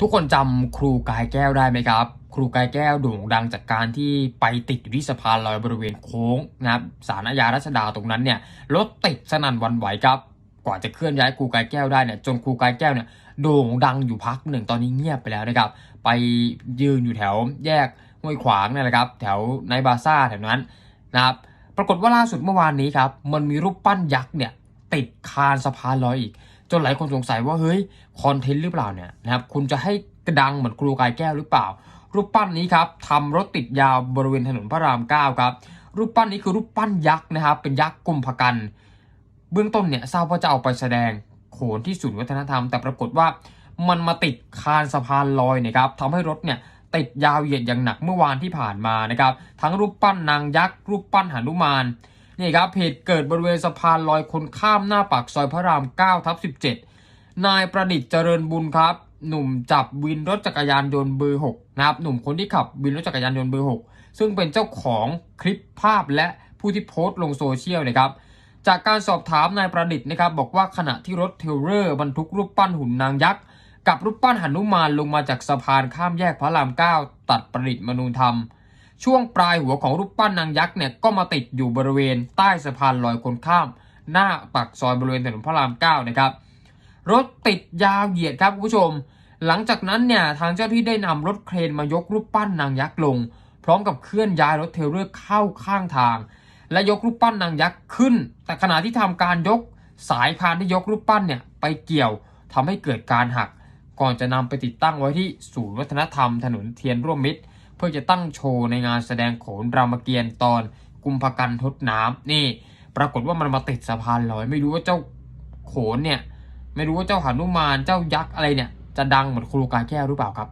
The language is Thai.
ทุกคนจำครูกายแก้วได้ไหมครับ ครูกายแก้วโด่งดังจากการที่ไปติดอยู่ที่สะพานลอยบริเวณโค้งนะครับสารอาญารัชดาตรงนั้นเนี่ยรถติดสนั่นวันไหวครับกว่าจะเคลื่อนย้ายครูกายแก้วได้เนี่ยจนครูกายแก้วเนี่ยโด่งดังอยู่พักหนึ่งตอนนี้เงียบไปแล้วนะครับไปยืนอยู่แถวแยกห้วยขวางนี่แหละครับแถวในบาซ่าแถวนั้นนะครับปรากฏว่าล่าสุดเมื่อวานนี้ครับมันมีรูปปั้นยักษ์เนี่ยติดคานสะพานลอยอีก จนหลายคนสงสัยว่าเฮ้ยคอนเทนต์หรือเปล่าเนี่ยนะครับคุณจะให้กระดังเหมือนครูกายแก้วหรือเปล่า รูปปั้นนี้ครับทำรถติดยาวบริเวณถนนพระรามเก้าครับรูปปั้นนี้คือรูปปั้นยักษ์นะครับเป็นยักษ์กุมภกัน เบื้องต้นเนี่ยทราบว่าจะเอาไปแสดงโขนที่ศูนย์วัฒนธรรม แต่ปรากฏว่ามันมาติดคานสะพานลอยนี่ยครับทำให้รถเนี่ยติดยาวเหยียดอย่างหนักเมื่อวานที่ผ่านมานะครับ ทั้งรูปปั้นนางยักษ์ รูปปั้นหนุมาน นี่ครับเหตุเกิดบริเวณสะพานลอยคนข้ามหน้าปากซอยพระราม9ทับ17 นายประดิษฐ์เจริญบุญครับ หนุ่มจับวินรถจักรยานยนต์เบอร์6นะครับหนุ่มคนที่ขับวินรถจักรยานยนต์เบอร์6ซึ่งเป็นเจ้าของคลิปภาพและผู้ที่โพสต์ลงโซเชียลนะครับจากการสอบถามนายประดิษฐ์นะครับ บอกว่าขณะที่รถเทลเลอร์บรรทุกรูปปั้นหุ่นนางยักษ์กับรูปปั้นหนุมานลงมาจากสะพานข้ามแยกพระรามเก้าตัดประดิษฐ์มนูธรรม ช่วงปลายหัวของรูปปั้นนางยักษ์เนี่ยก็มาติดอยู่บริเวณใต้สะพานลอยคนข้าม หน้าปากซอยบริเวณถนนพระรามเก้านะครับรถติดยาวเหยียดครับคุณผู้ชม หลังจากนั้นเนี่ยทางเจ้าที่ได้นำรถเครนมายกรูปปั้นนางยักษ์ลง พร้อมกับเคลื่อนย้ายรถเทรลเลอร์เข้าข้างทาง และยกรูปปั้นนางยักษ์ขึ้น แต่ขณะที่ทำการยกสายคานที่ยกรูปปั้นเนี่ยไปเกี่ยวทำให้เกิดการหัก ก่อนจะนำไปติดตั้งไว้ที่ศูนย์วัฒนธรรมถนนเทียนร่วมมิตร เพื่อจะตั้งโชว์ในงานแสดงโขนรามเกียรติ์ตอนกุมภกันทดน้ำนี่ ปรากฏว่ามันมาติดสะพานลอย ไม่รู้ว่าเจ้าโขนเนี่ย ไม่รู้ว่าเจ้าหนุมานเจ้ายักษ์อะไรเนี่ย จะดังเหมือนครูกายแก้วหรือเปล่าครับ